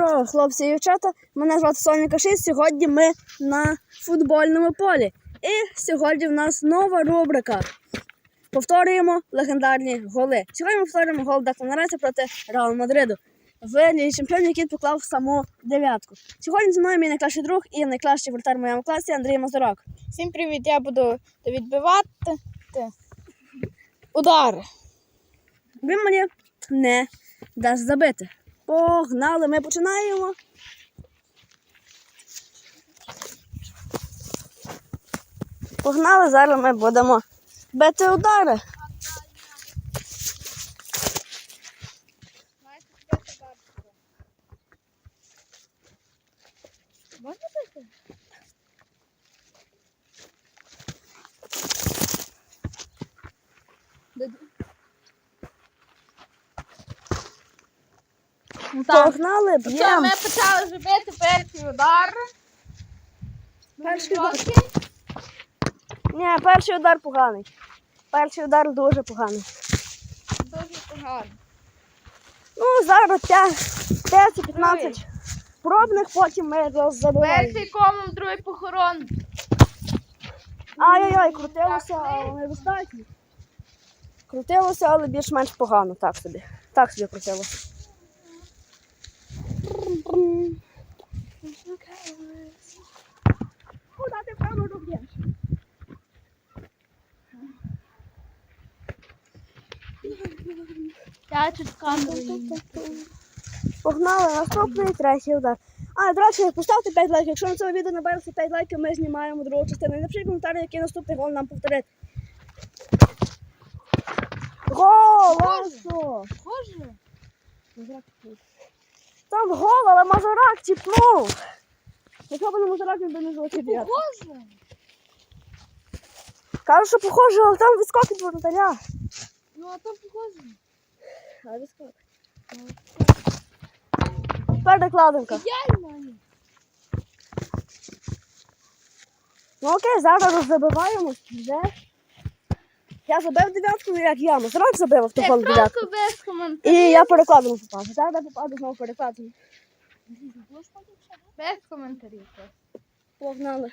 здорово, хлопці і дівчата. Мене звати Соня Кашин. Сьогодні ми на футбольному полі. І сьогодні в нас нова рубрика. Повторюємо легендарні голи. Сьогодні ми повторюємо гол Деклана проти Реал Мадриду. В Лігі Чемпіонів, який поклав саму дев'ятку. Сьогодні зі мною мій найкращий друг і найкращий вратар в моєму класі Андрій Мазурак. Всім привіт! Я буду відбивати удари. Він мені не дасть забити. Погнали, ми починаємо. Погнали, зараз ми будемо бити удари. Погнали, Все, б'ємо. ми почали вже бити перший удар. Перший удар. Ні, перший удар поганий. Перший удар дуже поганий. Дуже погано. Ну, зараз 10-15 пробних, потім ми роззабиваємо. Перший комом, другий похорон. Ай-яй-яй, крутилося, але недостатньо. Крутилося, але більш-менш погано, так собі. Так собі крутилося. Куди ти правду робиш? Я чуть камеру. Погнали, наступний третій удар. А, до речі, поставте 5 лайків. Якщо на цьому відео набереться 5 лайків, ми знімаємо другу частину. І напишіть коментарі, який наступний гол нам повторити. Гол! Ласо! Схоже? Там гол, але Мазурак тіпнув. Якщо б не Мазурак, він би не золотий дев'ят. Схоже? Кажу, що похоже, але там відскок від воротаря. Ну, а там похоже. А, відскок. Тепер докладинка. Ідеально. Ну окей, зараз роззабиваємо вже. Я забив дев'ятку, як я. Мазурак забив в Це дев'ятку. без коментарів. І я перекладом попав. Зараз я попаду знову перекладом. Без коментарів. Погнали.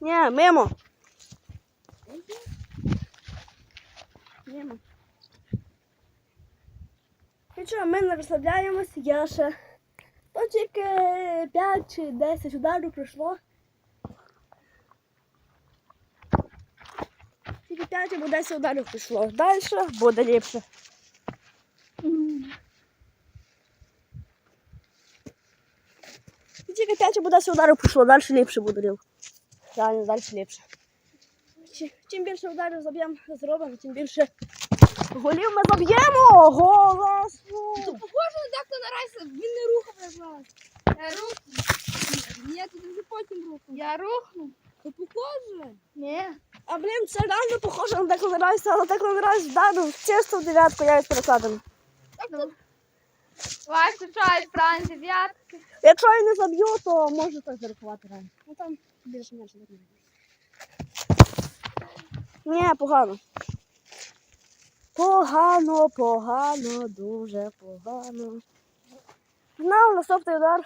Ні, мимо. Мимо. І що, ми не розслабляємось, я ще. То тільки 5 чи 10 ударів пройшло. Тільки 5 або 10 ударів пройшло. Далі буде ліпше. І Тільки 5 або 10 ударів пройшло, далі ліпше буде. Реально, далі ліпше. Чим більше ударів заб'ємо, зробимо, тим більше голів ми заб'ємо! Голосу! Похоже на Деклана Райса, він не рухав якраз. Я рухну. Ні, ти вже потім рухнув. Я рухну. То похоже? Ні. А блін, це реально похоже на Деклан Райса, але Деклан Райс вдарив чисто в дев'ятку, я із перекладом. Ваш чай, Фран, дев'ятки. Якщо я не заб'ю, то можу так зарахувати реально. Ну там більше-менше не буде. Ні, погано. Погано, погано, дуже погано. Знав наступний удар.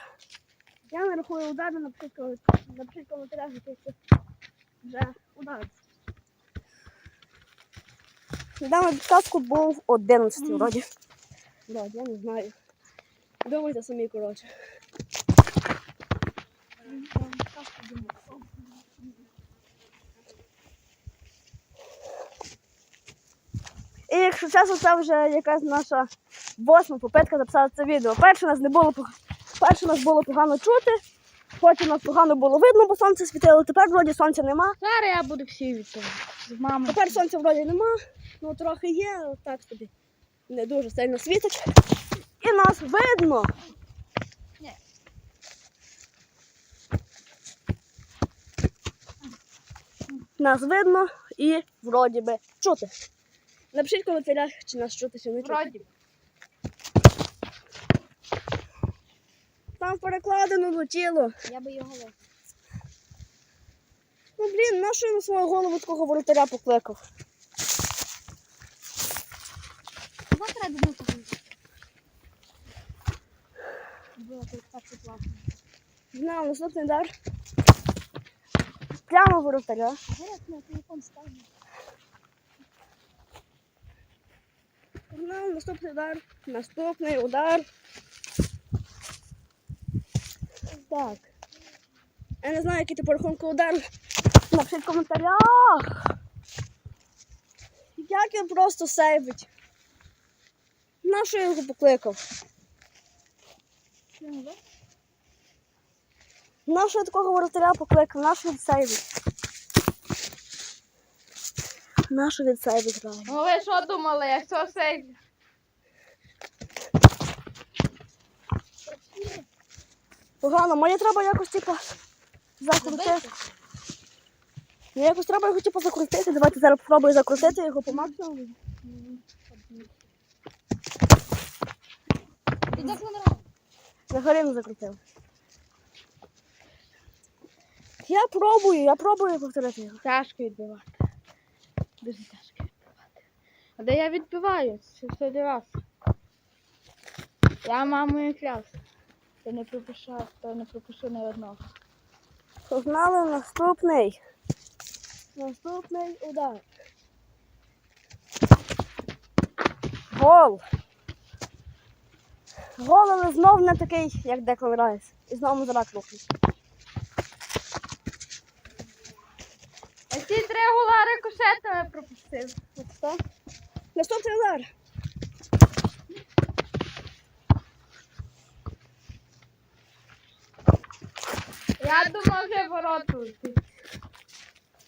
Я не рахую удари, наприклад, наприклад, коментарях, який вже удар. Недавно підказку був 11 вроді. Да, я не знаю. Думайте самі, коротше. І якщо чесно, це вже якась наша восьма попитка записати це відео. Перше нас не було перше нас було погано чути, потім нас погано було видно, бо сонце світило. Тепер вроді сонця нема. Зараз я буду всі від того. З мамою. Тепер сонця вроді нема, ну трохи є, але так собі не дуже сильно світить. І нас видно. Нас видно і вроді би чути. Напишіть в коментарях, чи нас чути, чи не чути. Вроді. Там перекладено летіло. Я би його ловив. Ну блін, на що я на свою голову такого воротаря покликав? Завтра я думаю, Було тут так і класно. Знав наступний удар. Прямо воротаря. А як на телефон ставлю? Знав наступний удар. Наступний удар. Так. Я не знаю, який ти по рахунку удар. Напишіть в коментарях. Як він просто сейвить. На що я його покликав? Що не було? На що я такого воротаря покликав? На що він сейвить? На що він грає? Ну ви що думали, як це все? Погано, мені треба якось типу закрутити. Мені якось треба його типу закрутити. Давайте зараз спробую закрутити його по максимуму. І так робить. Взагалі закрутив. Я пробую, я пробую повторити його. Тяжко відбивати. Дуже тяжко відбивати. А де я відбиваю? Це все для вас. Я мамою клявся. Я не пропишу, то не пропишу ні одного. Погнали наступний. Наступний удар. Гол. Гол, але знов не такий, як Деклан Райс. І знову Мазурак лухнув. А ці три гола рикошетами пропустив. От так. Наступний удар. Я думав вже вороту від,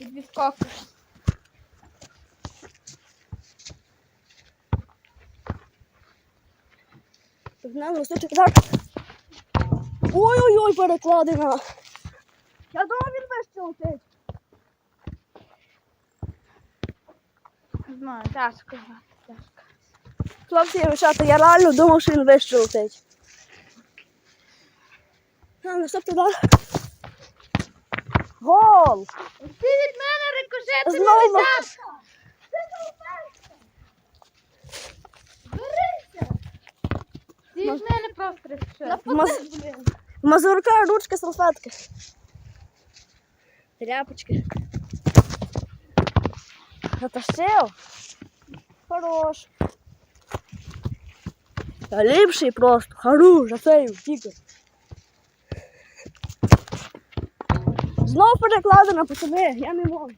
від відскоку. Погнали наступний удар. Ой-ой-ой, перекладина. Я думав, він вище летить. Не знаю, тяжко тяжко. Хлопці, дівчата, я реально думав, що він вище летить. А, наступний удар. Гол! Ти від мене рикошетами Знову. летять! Берися! Ти від мене просто. Маз... Мазурка, ручки, салфетки. Тряпочки. Затащив. Хорош. Та ліпший просто. Хорош, засейв, тільки. Знов перекладена, пацани, я не можу.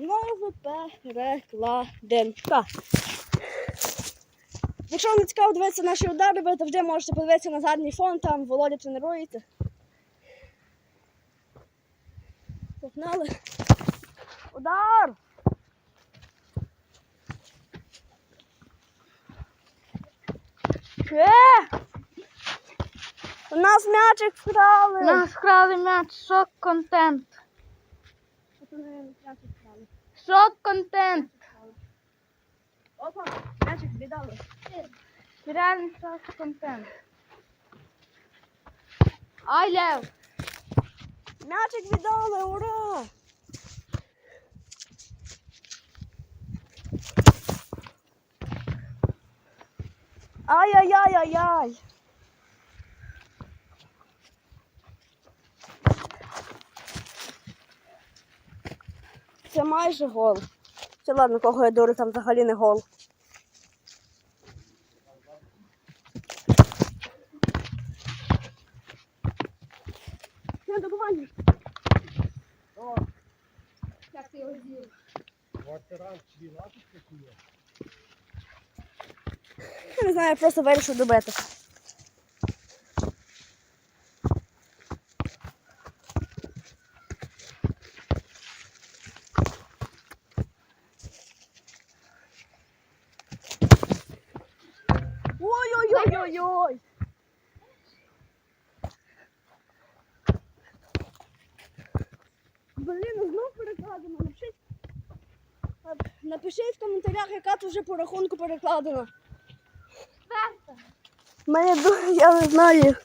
Знову перекладинка. Якщо вам не цікаво дивитися наші удари, ви завжди можете подивитися на задній фон, там Володя тренується. Погнали. Удар! Е! У нас м'ячик вкрали. У Нас вкрали м'яч, шок контент. Шок контент. Опа, м'ячик віддали. Реальний шок контент. Ай, Лев! М'ячик віддали, ура! Ай-яй-яй-яй-яй! Це майже гол. Це ладно, кого я дурю, там взагалі не гол. Не добування. Як ти його з'їв? Я не знаю, я просто вирішив добити. Блін, ну знов перекладено. Напишіть, напишіть в коментарях, яка тут вже по рахунку перекладена. Перша. Мене дуже, я не знаю.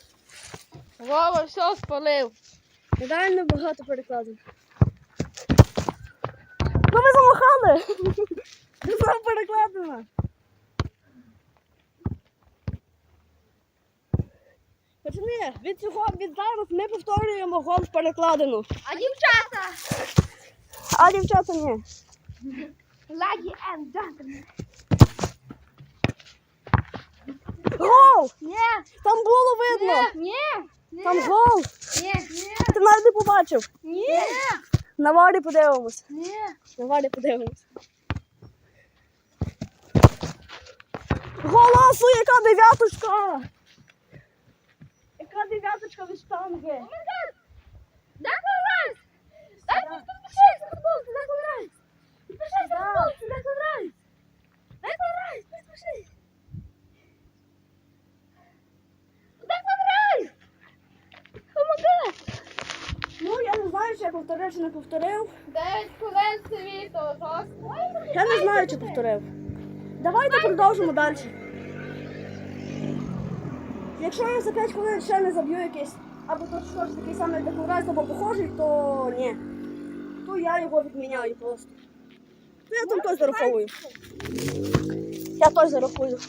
Вова все спалив. Реально багато перекладень. Ну ви замахали! Знову перекладено. Пацани, від цього від зараз ми повторюємо гол в перекладину. А дівчата? А дівчата ні. Ладі and gentlemen. Гол! Ні, Там було видно! ні, ні, Там гол! ні, ні, Ти навіть не побачив. ні, На варі подивимось. ні. На варі подивимось. Голосу, яка дев'яточка! Każdy gwiazdeczka wyszpangie. Zakon raz! Zakon raz! Zakon raz! Zakon raz! Zakon raz! Zakon raz! Zakon raz! Pomogę! No ja не знаю, чи я повторив, чи не повторив. Десь колись світу, жорстко. Я не знаю, чи повторив. Давайте продовжимо далі. Якщо я за 5 хвилин ще не заб'ю якийсь, або то що ж такий самий декорацій, або похожий, то ні. То я його відміняю просто. То я там той зараховую. Я той зарахую.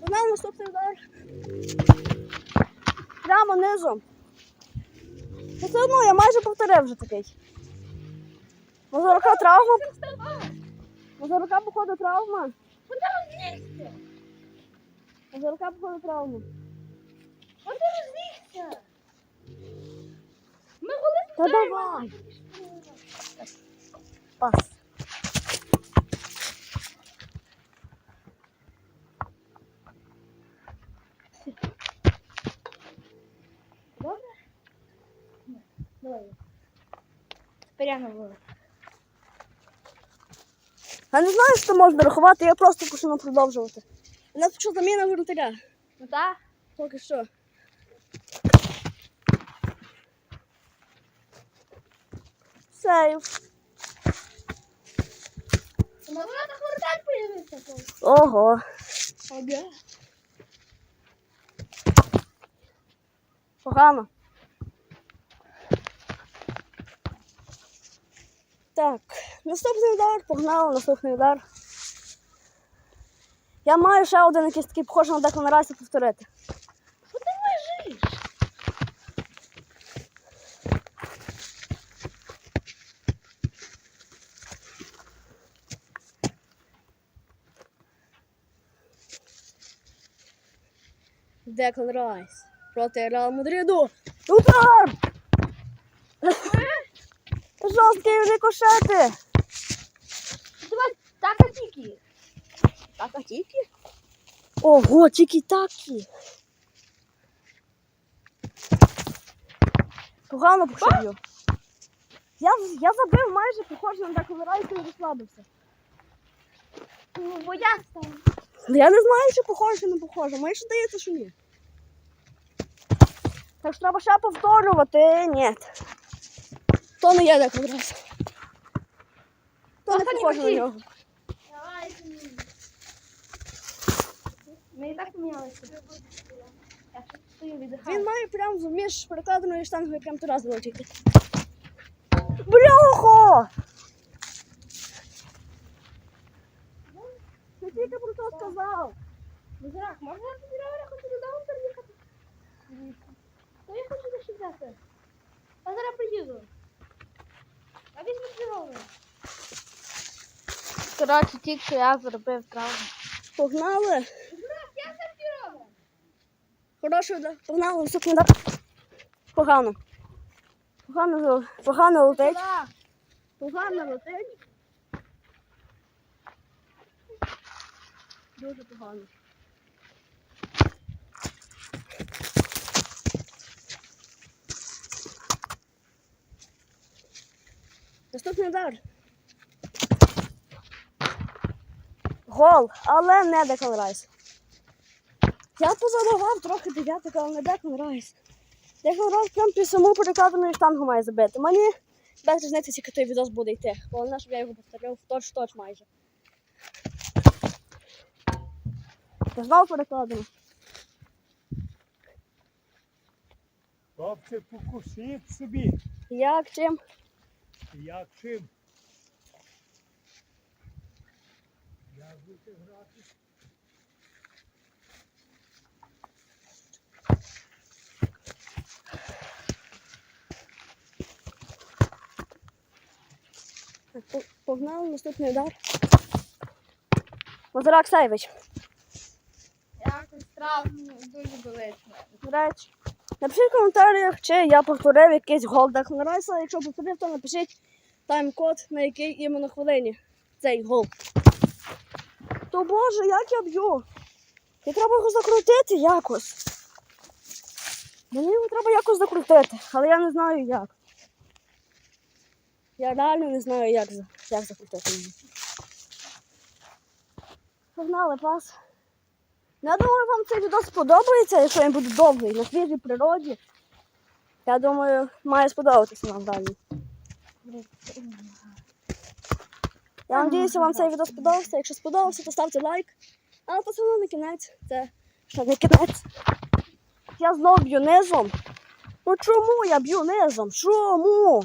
Вона наступний удар. Прямо низом. Ну, Все одно я майже повторив вже такий. Може, рука травма? Може, рука, походу, травма? Куди розлігся? Може, рука, походу, травма. Розлігся? Ми Та давай. Пас. Добре? Давай. Прямо було. Я не знаю, що можна рахувати, я просто почну продовжувати. У нас почала заміна воротаря. Ну так. Поки що. Сейв. Могла так вратарь появився. Ого. Ага. Погано. Так, наступний удар, погнали, наступний удар. Я маю ще один якийсь такий похожий на Деклан Райса повторити. Що ти лежиш? Деклан Райс проти Реал Мадриду. Удар! Жорсткий рикошети. Давай так а тільки. Так, а тільки? Ого, тільки такі. Погано пошиб'ю. Я, я забив майже похоже на Деклан Райса і розслабився. Ну, бо я став. Я не знаю, чи похоже, чи не похоже. Мені ще здається, що ні. Так що треба ще повторювати. Ні. То не є Деклан Райс. То не Та ні, похоже на такі. нього. Давай. Ми і так помінялися. Я ще стою віддихаю. Він має прямо між перекладеною штангою прямо туди залетіти. Бляхо! Я тільки про то сказав. Музирак, можна я тобі говорю, хочу додому переїхати? То я хочу дещо взяти. Я зараз приїду. А візьми здоровий. Коротше, тільки я зробив травму. Погнали. Музирак, я сортирую. Хороший удар. Погнали, наступний удар. Погано. Погано, погано летить. Погано летить. Дуже погано. Наступний удар. Гол, але не Декан Райс. Я позадавав трохи дев'ятик, але не Декан Райс. Декан Райс прям під саму перекладеною штангу має забити. Мені без різниці, скільки той відос буде йти. Головне, щоб я його повторив точ-точ майже. Знову перекладено. Хлопці, покусіть собі. Як чим? Як чим? Як будете грати? Погнали наступний удар. Мазурак Сайвич. Якось травм дуже болить. Речі. Напишіть в коментарях, чи я повторив якийсь гол Дехлерайса. Якщо повторив, то напишіть тайм-код, на який іменно хвилині цей гол. То боже, як я б'ю? І треба його закрутити якось. Мені його треба якось закрутити, але я не знаю як. Я реально не знаю, як, як закрутити. Погнали пас. Ну, Я думаю, вам цей відео сподобається, якщо він буде довгий на свіжій природі. Я думаю, має сподобатися вам далі. Я сподіваюся, вам цей відео сподобався. Якщо сподобався, то ставте лайк. А пацани на кінець, це ще не кінець. Я знов б'ю низом. Ну чому я б'ю низом? Чому?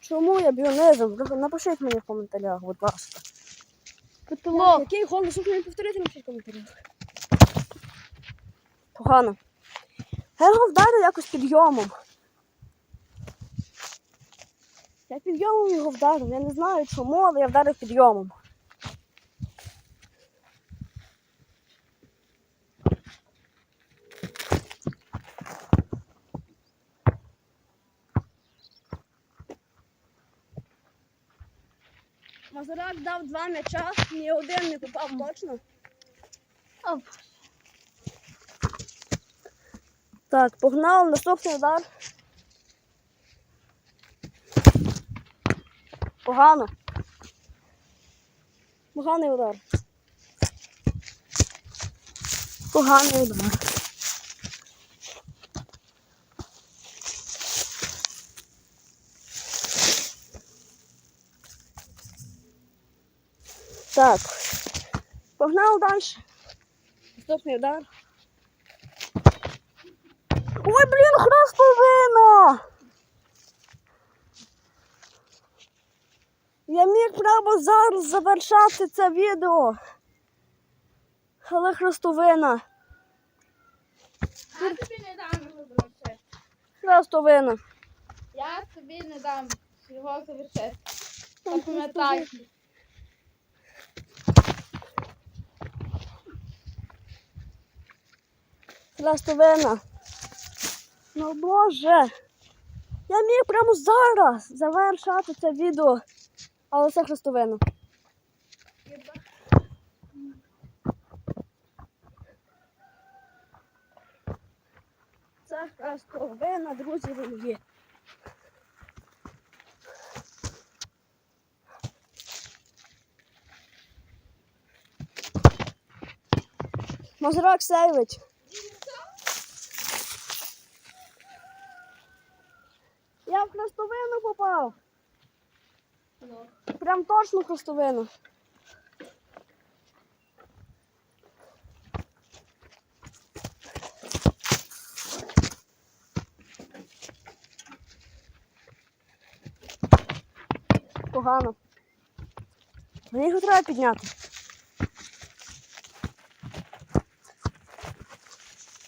Чому я б'ю низом? Напишіть мені в коментарях, будь ласка. Потолок. Який гол не повторити напишіть в коментарях. Погано. Я його вдарив якось підйомом. Я підйомом його вдарив. Я не знаю чому, але я вдарив підйомом. Мазурак дав два м'яча, ні один не попав точно. Оп. Так, погнали, наступний удар. Погано. Поганий удар. Поганий удар. Так. Погнали далі. Наступний удар. Ой, блін, хрестовина! Я міг прямо зараз завершати це відео. Але хрестовина. Я тобі не дам його завершити. Хрестовина. Я тобі не дам його завершити. Запам'ятай. Хрестовина. Ну боже. Я міг прямо зараз завершати це відео. Але це хрестовина. Це хрестовина, друзі мої. Мазурак Сейвич. Я в хрестовину попав. Ну, Прям точно хрестовину. Погано. Мені його треба підняти.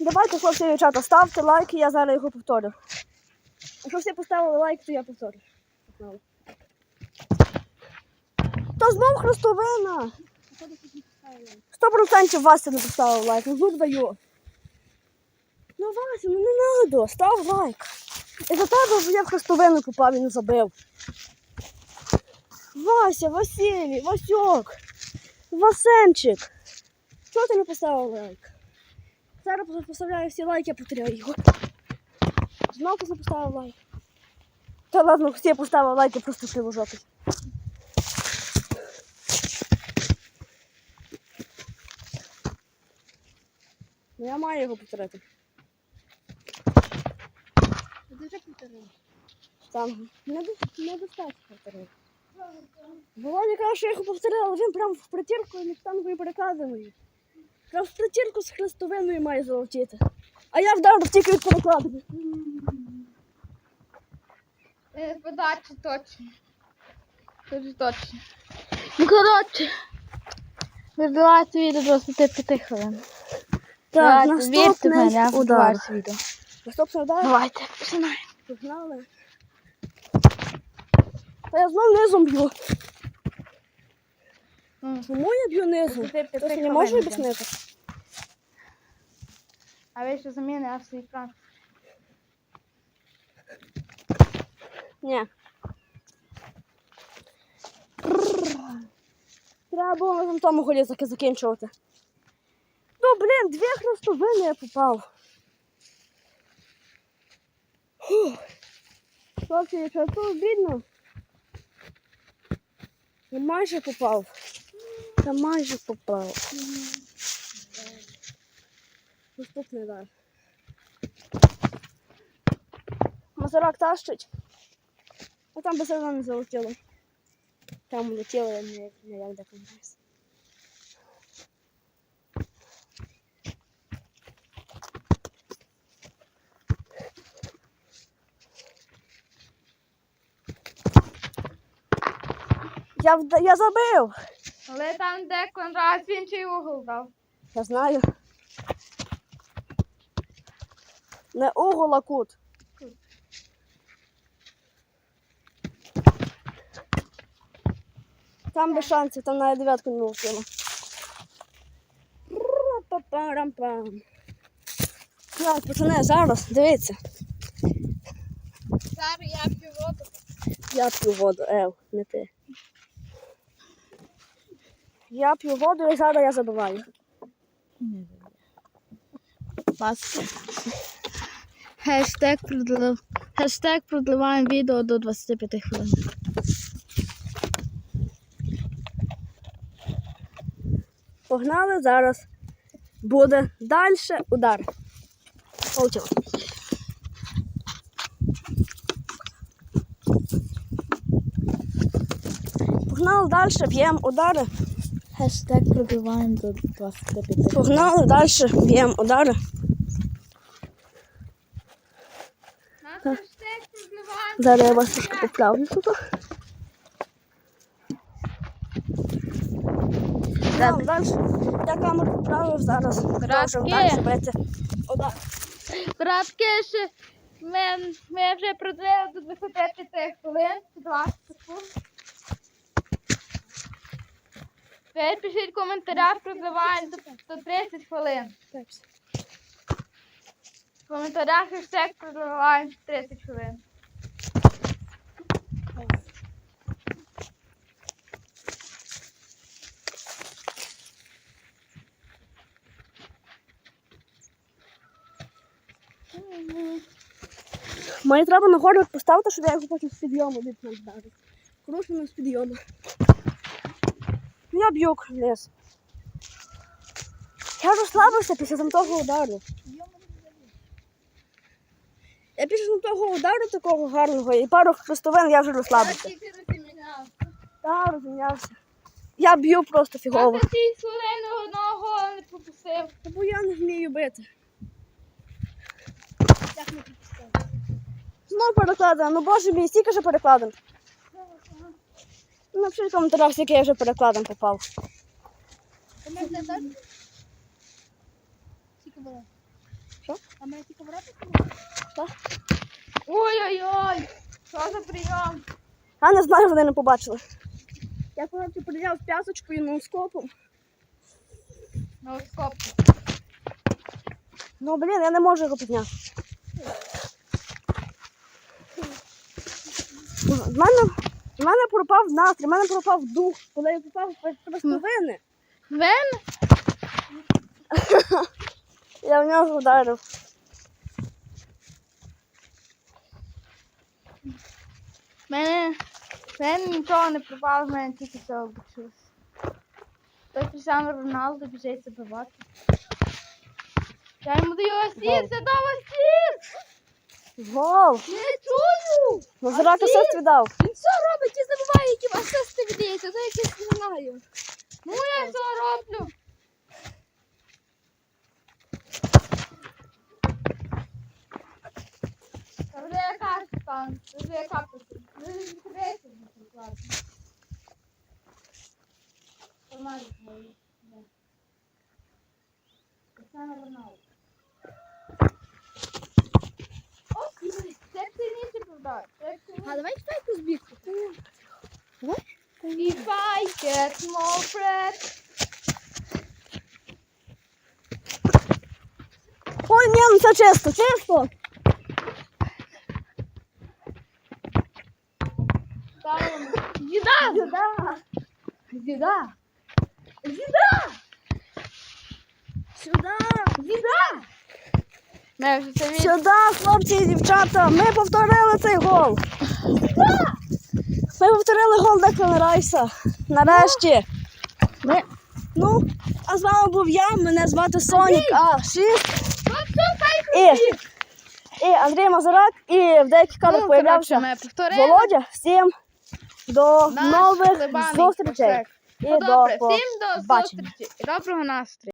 Давайте, хлопці дівчата, ставте лайк, і я зараз його повторю. Якщо всі поставили лайк, то я повторю. Та знов хрестовина. Сто процентів Вася не поставив лайк. Ну даю. Ну Вася, ну не надо, став лайк. І за тебе я в хрестовину попав і не забив. Вася, Василій, Васьок, Васенчик. Чого ти не поставив лайк? Зараз поставляю всі лайки, я потеряю його. Знову ти не поставив лайк. Та ладно, всі поставили лайк, я просто кривожопий. Я маю його повторити. ти вже повторив. Там не, до- не достатньо повторити. Володя каже, що я його повторила, але він прям в притірку і штангою перекладиною. Прям в притірку з хрестовиною має залетіти. А я вдарив тільки від перекладини. Е, Подачі точно. Дуже точно. Ну, коротше. Вибивайте відео до 25 хвилин. Так, в мене, наступний удар. відео. Наступний удар. Давайте, починаємо. Погнали. Та я знов низом б'ю. Чому я б'ю низом? Хтось не може об'яснити? А ви що заміни, а свій франк. Ні. Треба було на тому голі закінчувати. Ну, блін, дві хрестовини я попав. Фух. Хлопці, якщо це обідно. Я майже попав. Я майже попав. Наступний удар. Мазурак тащить. А там би все одно не залетіло. Там летіло, я не, не як допомагаюся. Я, я забив. Але там, де Конрад, він чий угол дав. Я знаю. Не угол, а кут. Там без шансів, там навіть дев'ятку не. Ра-па-парам-пам. Так, пацани, зараз, дивіться. Зараз я п'ю воду. Я п'ю воду, Ев, не ти. Я п'ю воду і зараз я забиваю. Ласка. Хештег, продлив... Хештег продливаємо відео до 25 хвилин. Погнали зараз. Буде далі удар. Полетіло. Погнали далі, б'ємо удари. Хештег продливаємо до 25 Погнали далі, б'ємо удари. Продливаємо. Зараз я вас трошки поправлю тут. Погнали далі. Я камеру поправив зараз. Продовжуємо Братки. далі бити. Удар. Братки, ще ми, ми вже продлили до 25 хвилин, 20 секунд. Ви пишіть в коментарях, продливаємо до, до 30 хвилин. В коментарях хештег продливаємо 30 хвилин. Мені треба на горбик поставити, щоб я його потім з підйому від нас вдарив. Крушено з підйому. Ну, Я б'ю вниз. Я розслабився після того удару. Я після того удару такого гарного і пару хрестовин я вже розслабився. Так, розмінявся. Я б'ю просто фігово. 26 хвилин одного не пропустив. Бо я не вмію бити. Знову перекладено. Ну боже мій, стільки вже перекладен. Ну, Напишіть в коментарях, скільки я вже перекладен попав. Що? А мене тільки брати? Так. Ой-ой-ой! Що за прийом? Я не знаю, вони не побачили. Я коротше прийняв п'яточкою ноускопом. На скоп. Ну блін, я не можу його підняти. В мене, в мене пропав настрій, в мене пропав дух, коли я попав в простовини. Вен? Я в нього вдарив. Мене Вен нічого не пропав, в мене тільки все обучилось. Той Крістіано Роналдо біжить забивати. Я йому даю асіст, я дав асіст! Гол! Не чую! Назирак асист віддав. Він все робить і забуває, які асисти віддається, то якось не знаю. Ну я все роблю. Вже яка там, вже тут. Вже не відкриється, наприклад. Нормально. Да. Cristiano Ronaldo. О, це сильніше продав. А давай стойку збігти. If I get more bread. Ой, ні, ну це чисто, чисто. Ставимо. Їда! Сюда. Їда! Сюда. Їда! Вже це. Сюди, хлопці і дівчата, ми повторили цей гол. Ми повторили гол Деклана Райса. Нарешті. Ми... Ну, а з вами був я, мене звати Сонік А6 і, і Андрій Мазурак, і в деяких кадрах Ну, появлявся ми повторили. Володя. Всім до Наш нових зустрічей. І Ну, до всім до зустрічі. і Доброго настрою.